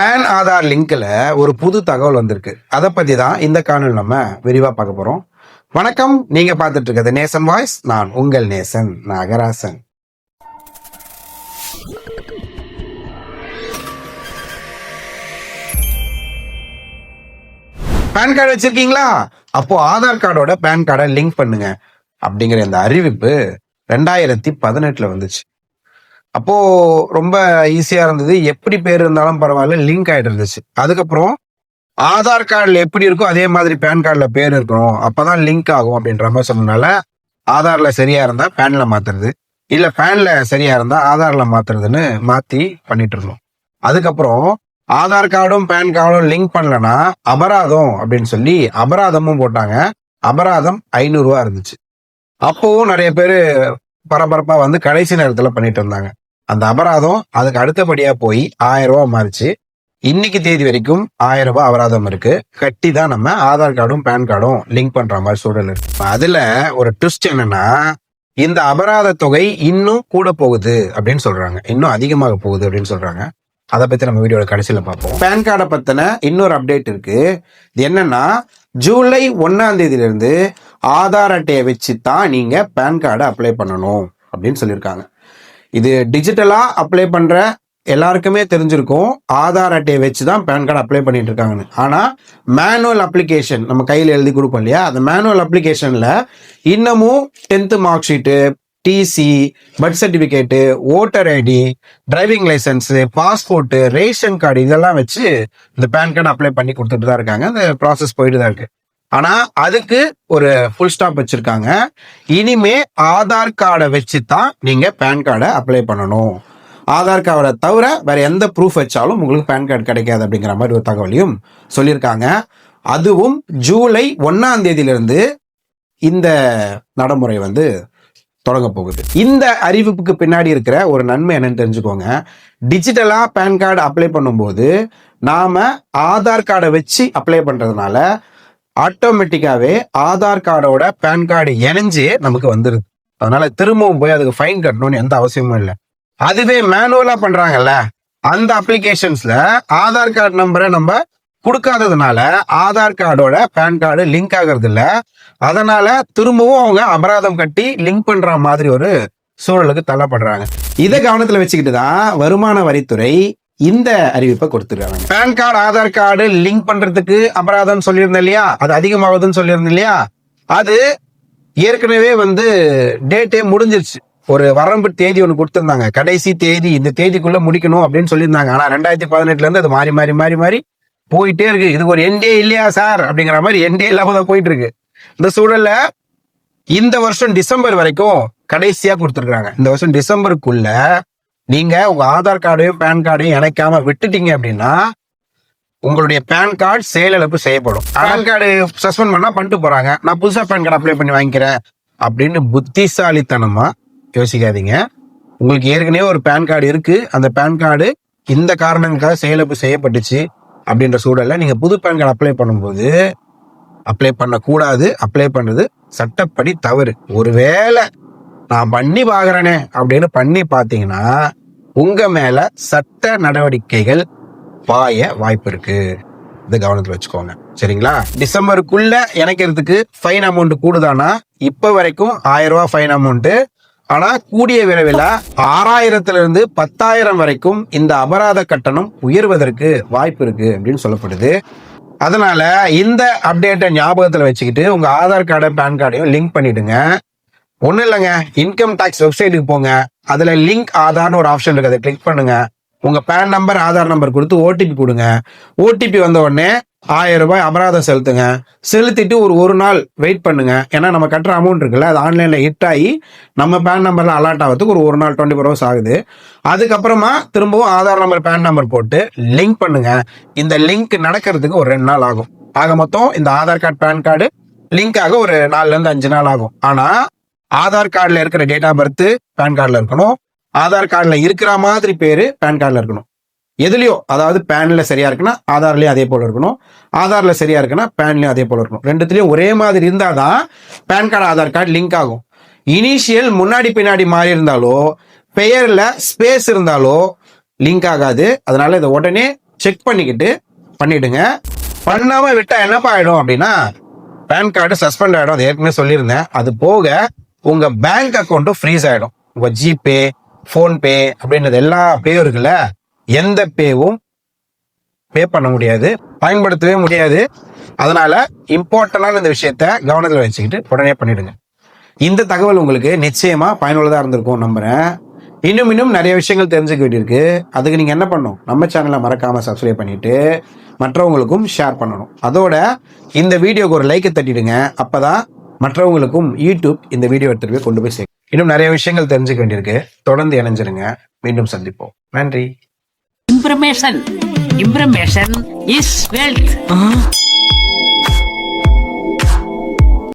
Pan Aadhaar லிங்க்ல ஒரு புது தகவல் வந்திருக்கு. அதை பத்தி தான் இந்த காணொலி நம்ம விரிவா பார்க்க போறோம். வணக்கம். நீங்க பார்த்துட்டு இருக்கிறது நேசன் வாய்ஸ். நான் உங்கள் நேசன் நாகராசன். பேன் கார்டு வச்சிருக்கீங்களா? அப்போ ஆதார் கார்டோட பேன் கார்டை லிங்க் பண்ணுங்க. அப்படிங்கிற இந்த அறிவிப்பு ரெண்டாயிரத்தி பதினெட்டுல வந்துச்சு. அப்போ ரொம்ப ஈஸியா இருந்தது. எப்படி பேர் இருந்தாலும் பரவாயில்ல லிங்க் ஆயிட்டு இருந்துச்சு. அதுக்கப்புறம் ஆதார் கார்டில் எப்படி இருக்கோ அதே மாதிரி பேன் கார்டில் பேர் இருக்கணும். அப்போதான் லிங்க் ஆகும் அப்படின்ற மாதிரி சொன்னனால ஆதாரில் சரியா இருந்தால் பேனில் மாத்துறது. இல்லை ஃபேனில் சரியா இருந்தால் ஆதாரில் மாத்துறதுன்னு மாற்றி பண்ணிட்டு இருந்தோம். அதுக்கப்புறம் ஆதார் கார்டும் பேன் கார்டும் லிங்க் பண்ணலன்னா அபராதம் அப்படின்னு சொல்லி அபராதமும் போட்டாங்க. அபராதம் ஐநூறுரூவா இருந்துச்சு. அப்போவும் நிறைய பேர் பரபரப்பாக வந்து கடைசி நேரத்தில் பண்ணிட்டு இருந்தாங்க. அந்த அபராதம் அதுக்கு அடுத்தபடியா போய் ஆயிரம் ரூபா மாறிச்சு. இன்னைக்கு தேதி வரைக்கும் ஆயிரம் ரூபாய் அபராதம் இருக்கு. கட்டி தான் நம்ம ஆதார் கார்டும் பேன் கார்டும் லிங்க் பண்ற மாதிரி சூழல் இருக்கு. அதுல ஒரு ட்விஸ்ட் என்னன்னா இந்த அபராத தொகை இன்னும் கூட போகுது அப்படின்னு சொல்றாங்க. இன்னும் அதிகமாக போகுது அப்படின்னு சொல்றாங்க. அதை பத்தி நம்ம வீடியோட கடைசியில பார்ப்போம். பேன் கார்டை பத்தின இன்னொரு அப்டேட் இருக்கு. இது என்னன்னா ஜூலை ஒன்னாம் தேதியில இருந்து ஆதார் அட்டையை வச்சு தான் நீங்க பேன் கார்டை அப்ளை பண்ணணும் அப்படின்னு சொல்லியிருக்காங்க. இது டிஜிட்டலாக அப்ளை பண்ணுற எல்லாருக்குமே தெரிஞ்சிருக்கும். ஆதார் அட்டையை வச்சு தான் பேன் கார்டு அப்ளை பண்ணிட்டு இருக்காங்கன்னு ஆனால் மேனுவல் அப்ளிகேஷன் நம்ம கையில் எழுதி கொடுப்போம் இல்லையா? அந்த மேனுவல் அப்ளிகேஷனில் இன்னமும் tenth mark sheet TC birth certificate voter ID driving licence passport ration card இதெல்லாம் வச்சு இந்த பேன் கார்டு அப்ளை பண்ணி கொடுத்துட்டு தான் இருக்காங்க. அந்த ப்ராசஸ் போயிட்டு தான் இருக்குது ஆனா அதுக்கு ஒரு ஃபுல் ஸ்டாப் வச்சிருக்காங்க. இனிமே ஆதார் கார்டை வச்சு தான் நீங்க பேன் கார்டை அப்ளை பண்ணணும். ஆதார் கார்டை தவிர வேற எந்த ப்ரூஃப் வச்சாலும் உங்களுக்கு பேன் கார்டு கிடைக்காது அப்படிங்கிற மாதிரி ஒரு தகவலையும் சொல்லியிருக்காங்க. அதுவும் ஜூலை ஒன்னாம் தேதியிலிருந்து இந்த நடைமுறை வந்து தொடங்க போகுது. இந்த அறிவிப்புக்கு பின்னாடி இருக்கிற ஒரு நன்மை என்னன்னு தெரிஞ்சுக்கோங்க. டிஜிட்டலா பேன் கார்டு அப்ளை பண்ணும்போது நாம ஆதார் கார்டை வச்சு அப்ளை பண்றதுனால ஆட்டோமேட்டிக்காவே ஆதார் கார்டோட பேன் கார்டு இணைஞ்சு நமக்கு வந்துருது. அதனால திரும்பவும் போய் அதுக்கு ஃபைன் கட்டணும்னு எந்த அவசியமும் இல்லை. அதுவே மேனுவலா பண்றாங்கல்ல அந்த அப்ளிகேஷன்ஸ்ல ஆதார் கார்டு நம்பரை நம்ம கொடுக்காததுனால ஆதார் கார்டோட பேன் கார்டு லிங்க் ஆகிறது இல்ல அதனால திரும்பவும் அவங்க அபராதம் கட்டி லிங்க் பண்ற மாதிரி ஒரு சூழலுக்கு தள்ளப்படுறாங்க. இதை கவனத்துல வச்சுக்கிட்டு தான் வருமான வரித்துறை இந்த அறிவிப்பை கொடுத்துருக்காங்க. PAN card Aadhaar card link பண்றதுக்கு அபராதம் சொல்லியிருந்தேன் இல்லையா? அது அதிகமாகுதுன்னு சொல்லியிருந்தேன் இல்லையா? அது ஏற்கனவே வந்து டேட்டே முடிஞ்சிருச்சு. ஒரு வரம்பு தேதி ஒன்று கொடுத்துருந்தாங்க. கடைசி தேதி இந்த தேதிக்குள்ள முடிக்கணும் அப்படின்னு சொல்லியிருந்தாங்க. ஆனால் ரெண்டாயிரத்தி பதினெட்டுல இருந்து அது மாறி மாறி மாறி மாறி போயிட்டே இருக்கு. இது ஒரு என்டே இல்லையா சார்? அப்படிங்கிற மாதிரி என்டே இல்லாம தான் போயிட்டு இருக்கு. இந்த சூழல்ல இந்த வருஷம் டிசம்பர் வரைக்கும் கடைசியா கொடுத்துருக்காங்க. இந்த வருஷம் டிசம்பருக்குள்ள நீங்க உங்க ஆதார் கார்டையும் பேன் கார்டையும் இணைக்காம விட்டுட்டீங்க அப்படின்னா உங்களுடைய பேன் கார்டு செயலிழப்பு செய்யப்படும். பேன் கார்டு சஸ்பெண்ட் பண்ணா பண்ணிட்டு போறாங்க. நான் புதுசா பேன் கார்டு அப்ளை பண்ணி வாங்கிக்கிறேன் அப்படின்னு புத்திசாலித்தனமா யோசிக்காதீங்க. உங்களுக்கு ஏற்கனவே ஒரு பேன் கார்டு இருக்கு. அந்த பேன் கார்டு இந்த காரணங்களுக்காக செயலிழப்பு செய்யப்பட்டுச்சு அப்படின்ற சூழல்ல நீங்க புது பேன் கார்டு அப்ளை பண்ணும்போது அப்ளை பண்ணக்கூடாது. அப்ளை பண்றது சட்டப்படி தவறு. ஒருவேளை நான் பண்ணி பாக்குறேனே அப்படின்னு பண்ணி பார்த்தீங்கன்னா உங்க மேல சட்ட நடவடிக்கைகள் பாய வாய்ப்பு இருக்கு. இது கவனத்துல வச்சுக்கோங்க. சரிங்களா? டிசம்பருக்குள்ள இணைக்கிறதுக்கு ஃபைன் அமௌண்ட் கூடுதானா? இப்ப வரைக்கும் ஆயிரம் ரூபாய் ஃபைன் அமௌண்ட் ஆனா கூடிய விரைவில் ஆறாயிரத்துல இருந்து பத்தாயிரம் வரைக்கும் இந்த அபராத கட்டணம் உயர்வதற்கு வாய்ப்பு இருக்கு அப்படின்னு சொல்லப்படுது. அதனால இந்த அப்டேட்டை ஞாபகத்தில் வச்சுக்கிட்டு உங்க ஆதார் கார்டை பேன் கார்டையும் லிங்க் பண்ணிடுங்க. ஒன்றும் இல்லைங்க. இன்கம் டேக்ஸ் வெப்சைட்டுக்கு போங்க. அதில் லிங்க் ஆதார்னு ஒரு ஆப்ஷன் இருக்குது அதை கிளிக் பண்ணுங்க. உங்கள் பேன் நம்பர் ஆதார் நம்பர் கொடுத்து ஓடிபி கொடுங்க. ஓடிபி வந்த உடனே ஆயிரம் ரூபாய் அபராதம் செலுத்துங்க. செலுத்திட்டு ஒரு ஒரு நாள் வெயிட் பண்ணுங்க. ஏன்னா நம்ம கட்டுற அமௌண்ட் இருக்குல்ல அது ஆன்லைனில் ஹிட் ஆகி நம்ம பேன் நம்பரில் அலர்ட் ஆகிறதுக்கு ஒரு ஒரு நாள் டுவெண்ட்டி ஃபோர் ஹவர்ஸ் ஆகுது. அதுக்கப்புறமா திரும்பவும் ஆதார் நம்பர் பேன் நம்பர் போட்டு லிங்க் பண்ணுங்க. இந்த லிங்க் நடக்கிறதுக்கு ஒரு ரெண்டு நாள் ஆகும். ஆக மொத்தம் இந்த Aadhaar card PAN card link ஆக ஒரு நாலுலேருந்து அஞ்சு நாள் ஆகும். ஆனால் ஆதார் கார்டில் இருக்கிற டேட் ஆஃப் பர்த் பேன் கார்டில் இருக்கணும். ஆதார் கார்டில் இருக்கிற மாதிரி பேர் பேன் கார்டில் இருக்கணும். எதுலேயோ அதாவது பேனில் சரியா இருக்குன்னா ஆதார்லேயும் அதே போல் இருக்கணும். ஆதாரில் சரியா இருக்குன்னா பேன்லேயும் அதே போல் இருக்கணும். ரெண்டுத்துலேயும் ஒரே மாதிரி இருந்தால் தான் PAN card Aadhaar card link ஆகும். இனிஷியல் முன்னாடி பின்னாடி மாறி இருந்தாலோ பெயரில் ஸ்பேஸ் இருந்தாலோ லிங்க் ஆகாது. அதனால இதை உடனே செக் பண்ணிக்கிட்டு பண்ணிடுங்க. பண்ணாமல் விட்டால் என்னப்பா ஆகிடும் அப்படின்னா பேன் கார்டு சஸ்பெண்ட் ஆகிடும் அது ஏற்கனவே சொல்லியிருந்தேன். அது போக உங்க பேங்க் அக்கௌண்ட்டும் ஃப்ரீஸ் ஆயிடும். உங்க ஜிபே ஃபோன்பே அப்படின்றது எல்லா பேயும் இருக்குல்ல எந்த பேவும் பே பண்ண முடியாது பயன்படுத்தவே முடியாது. அதனால இம்பார்ட்டண்டான இந்த விஷயத்த கவனத்தில் வச்சுக்கிட்டு உடனே பண்ணிடுங்க. இந்த தகவல் உங்களுக்கு நிச்சயமா பயனுள்ளதாக இருந்திருக்கும் நம்புறேன். இன்னும் இன்னும் நிறைய விஷயங்கள் தெரிஞ்சுக்க வேண்டியிருக்கு. அதுக்கு நீங்க என்ன பண்ணணும்? நம்ம சேனலை மறக்காம சப்ஸ்கிரைப் பண்ணிட்டு மற்றவங்களுக்கும் ஷேர் பண்ணணும். அதோட இந்த வீடியோக்கு ஒரு லைக்கை தட்டிடுங்க. அப்பதான் மற்றவங்களுக்கும் யூடியூப் இந்த வீடியோ எடுத்துட்டு போய் கொண்டு போய் சேர்க்கும் இன்னும் நிறைய விஷயங்கள் தெரிஞ்சுக்க வேண்டியிருக்கு. தொடர்ந்து இணைஞ்சிருங்க. மீண்டும் சந்திப்போம். நன்றி. Information. Information is wealth.